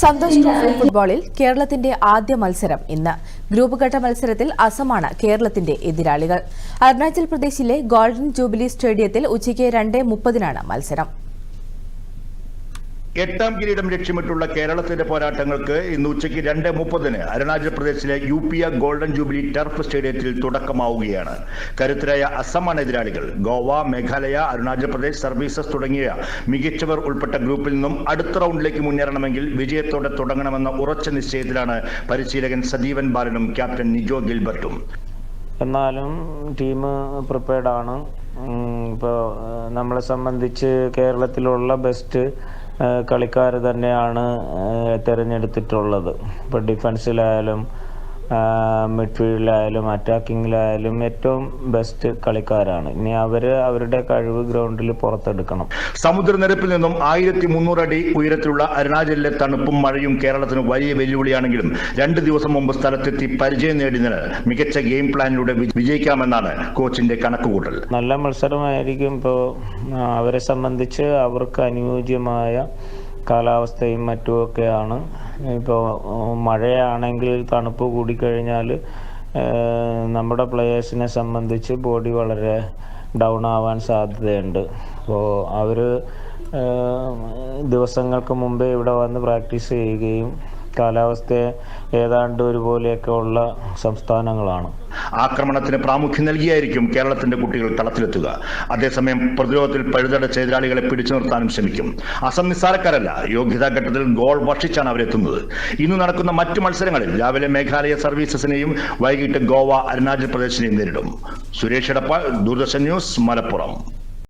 Santhosh trophy ഫുട്ബോളിൽ കേരളത്തിന്റെ ആദ്യ മത്സരം ഇന്ന്. ഗ്രൂപ്പ് ഘട്ട മത്സരത്തിൽ അസമാണ് കേരളത്തിന്റെ എതിരാളികൾ. അരുണാചൽ പ്രദേശിലെ ഗോൾഡൻ ജൂബിലി സ്റ്റേഡിയത്തിൽ ഉച്ചയ്ക്ക് രണ്ട് മുപ്പതിനാണ് മത്സരം. എട്ടാം കിരീടം ലക്ഷ്യമിട്ടുള്ള കേരളത്തിന്റെ പോരാട്ടങ്ങൾക്ക് ഇന്ന് ഉച്ചയ്ക്ക് രണ്ട് മുപ്പതിന് അരുണാചൽ പ്രദേശിലെ U P A golden jubilee turf സ്റ്റേഡിയത്തിൽ തുടക്കമാവുകയാണ്. കരുത്തരായ അസമാണ് എതിരാളികൾ ഗോവ മേഘാലയ അരുണാചൽ പ്രദേശ് സർവീസസ് തുടങ്ങിയ മികച്ചവർ ഉൾപ്പെട്ട ഗ്രൂപ്പിൽ നിന്നും അടുത്ത റൗണ്ടിലേക്ക് മുന്നേറണമെങ്കിൽ വിജയത്തോടെ തുടങ്ങണമെന്ന ഉറച്ച നിശ്ചയത്തിലാണ് പരിശീലകൻ സജീവൻ ബാലനും ക്യാപ്റ്റൻ നിജോ ഗിൽബർട്ടും. എന്നാലും ടീം പ്രിപ്പയർഡ് ആണ് ഇപ്പോൾ നമ്മളെ സംബന്ധിച്ച് കേരളത്തിലുള്ള ബെസ്റ്റ് കളിക്കാർ തന്നെയാണ് തിരഞ്ഞെടുത്തിട്ടുള്ളത്. ഇപ്പോൾ ഡിഫൻസിലായാലും മിഡ്ഫീൽഡിലായാലും അറ്റാക്കിങ്ങിലായാലും ഏറ്റവും ബെസ്റ്റ് കളിക്കാരാണ്. ഇനി അവർ അവരുടെ കഴിവ് ഗ്രൗണ്ടിൽ പുറത്തെടുക്കണം. സമുദ്രനിരപ്പിൽ നിന്നും ആയിരത്തി മുന്നൂറ് അടി ഉയരത്തിലുള്ള അരുണാചലിലെ തണുപ്പും മഴയും കേരളത്തിന് വലിയ വെല്ലുവിളിയാണെങ്കിലും രണ്ട് ദിവസം മുമ്പ് സ്ഥലത്തെത്തി പരിചയം നേടിയതിന് മികച്ച ഗെയിം പ്ലാനിലൂടെ വിജയിക്കാമെന്നാണ് കോച്ചിന്റെ കണക്കുകൂട്ടൽ. നല്ല മത്സരമായിരിക്കും. ഇപ്പോൾ അവരെ സംബന്ധിച്ച് അവർക്ക് അനുയോജ്യമായ കാലാവസ്ഥയും മറ്റുമൊക്കെയാണ് ഇപ്പോൾ മഴയാണെങ്കിൽ തണുപ്പ് കൂടിക്കഴിഞ്ഞാൽ നമ്മുടെ പ്ലെയേഴ്സിനെ സംബന്ധിച്ച് ബോഡി വളരെ ഡൗൺ ആവാൻ സാധ്യതയുണ്ട് അപ്പോൾ അവർ ദിവസങ്ങൾക്ക് മുമ്പേ ഇവിടെ വന്ന് പ്രാക്ടീസ് ചെയ്യുകയും കാലാവസ്ഥയെ ഏതാണ്ട് ഒരുപോലെയൊക്കെ ഉള്ള സംസ്ഥാനങ്ങളാണ്. ആക്രമണത്തിന് പ്രാമുഖ്യം നൽകിയായിരിക്കും കേരളത്തിന്റെ കുട്ടികൾ കളത്തിലെത്തുക അതേസമയം പ്രതിരോധത്തിൽ പഴുതടച്ച എതിരാളികളെ പിടിച്ചു നിർത്താനും ശ്രമിക്കും. അസം നിസ്സാരക്കാരല്ല യോഗ്യതാ ഘട്ടത്തിൽ ഗോൾ വർഷിച്ചാണ് അവരെത്തുന്നത്. ഇന്ന് നടക്കുന്ന മറ്റു മത്സരങ്ങളിൽ രാവിലെ മേഘാലയ സർവീസസിനെയും വൈകിട്ട് ഗോവ അരുണാചൽ പ്രദേശിനെയും നേരിടും. സുരേഷ് എടപ്പാൾ ദൂരദർശൻ ന്യൂസ് മലപ്പുറം.